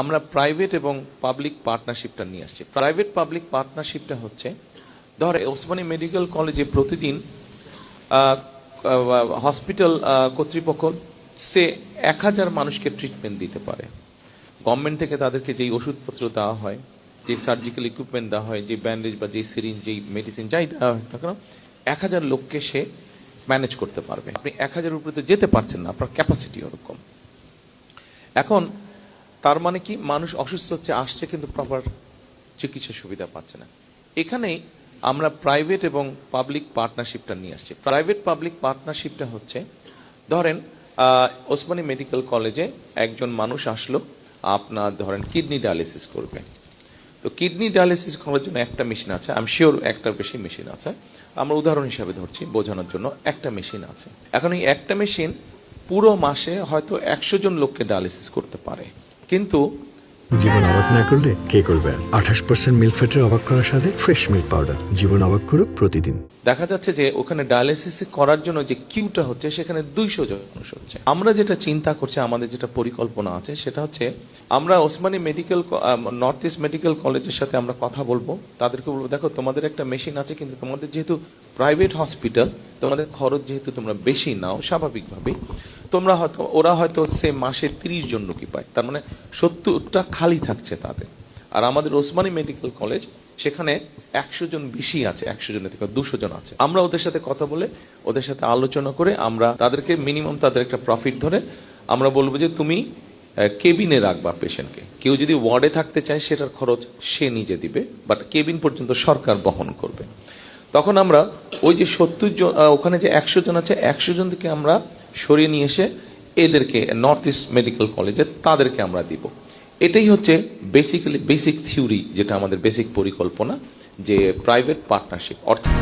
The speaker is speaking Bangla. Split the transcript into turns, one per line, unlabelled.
আমরা প্রাইভেট এবং পাবলিক পার্টনারশিপটা নিয়ে আসছি। প্রাইভেট পাবলিক পার্টনারশিপটা হচ্ছে, ধর ওসমানী মেডিকেল কলেজে প্রতিদিন হসপিটাল কর্তৃপক্ষ সে এক হাজার মানুষকে ট্রিটমেন্ট দিতে পারে। গভর্নমেন্ট থেকে তাদেরকে যেই ওষুধপত্র দেওয়া হয় যে সার্জিক্যাল ইকুইপমেন্ট দেওয়া হয় যে ব্যান্ডেজ বা যে সিরিঞ্জ যেই মেডিসিন যাই দেওয়া হয় না কেন, এক হাজার লোককে সে ম্যানেজ করতে পারবে। আপনি এক হাজার উপরে যেতে পারছেন না, আপনার ক্যাপাসিটি ওরকম। এখন তার মানে কি? মানুষ অসুস্থ হচ্ছে, আসছে কিন্তু প্রপার চিকিৎসা সুবিধা পাচ্ছে না। এখানেই আমরা প্রাইভেট এবং পাবলিক পার্টনারশিপটা নিয়ে আসছি। প্রাইভেট পাবলিক পার্টনারশিপটা হচ্ছে, ধরেন ওসমানী মেডিকেল কলেজে একজন মানুষ আসলো, আপনার ধরেন কিডনি ডায়ালিসিস করবে। তো কিডনি ডায়ালিসিস করার জন্য একটা মেশিন আছে আমি শিওর একটার বেশি মেশিন আছে। আমরা উদাহরণ হিসাবে ধরছি, বোঝানোর জন্য একটা মেশিন আছে। এখন এই একটা মেশিন পুরো মাসে হয়তো একশো জন লোককে ডায়ালিসিস করতে পারে। কিন্তু
জীবন অবাক না করলে কে করবে আঠাশ পার্সেন্ট মিল্ক ফ্যাটের অবাক করার সাথে ফ্রেশ মিল্ক পাউডার জীবন অবাক করুক প্রতিদিন।
দেখা যাচ্ছে যে ওখানে ডায়ালিসিস করার জন্য যে কিউটা হচ্ছে সেখানে দুইশো জন মানুষ হচ্ছে। আমরা যেটা চিন্তা করছি আমাদের যেটা পরিকল্পনা আছে সেটা হচ্ছে আমরা Osmani medical north east medical কলেজের সাথে আমরা কথা বলব। তাদেরকে বলব দেখো তোমাদের একটা মেশিন আছে কিন্তু তোমাদের যেহেতু প্রাইভেট হসপিটাল তোমাদের খরচ যেহেতু তোমরা বেশি নাও, স্বাভাবিকভাবেই তোমরা হয়তো, ওরা হয়তো সে মাসে তিরিশ জন রুগী পায়। তার মানে সত্তরটা খালি থাকছে তাদের আর আমাদের ওসমানী মেডিকেল কলেজ, সেখানে একশো জন বেশি আছে, একশো জনের থেকে দুশো জন আছে। আমরা ওদের সাথে কথা বলে, ওদের সাথে আলোচনা করে আমরা তাদেরকে মিনিমাম তাদের একটা প্রফিট ধরে আমরা বলব যে তুমি কেবিনে রাখবা পেশেন্টকে কেউ যদি ওয়ার্ডে থাকতে চায়, সেটার খরচ সে নিজে দিবে বাট কেবিন পর্যন্ত সরকার বহন করবে। তখন আমরা ওই যে সত্তর জন ওখানে যে একশো জন আছে, একশো জন থেকে আমরা সরিয়ে নিয়ে এসে এদেরকে নর্থ ইস্ট মেডিকেল কলেজে তাদেরকে আমরা দিব। এটাই হচ্ছে বেসিক্যালি বেসিক থিওরি যেটা আমাদের বেসিক পরিকল্পনা, যে প্রাইভেট পার্টনারশিপ অর্থাৎ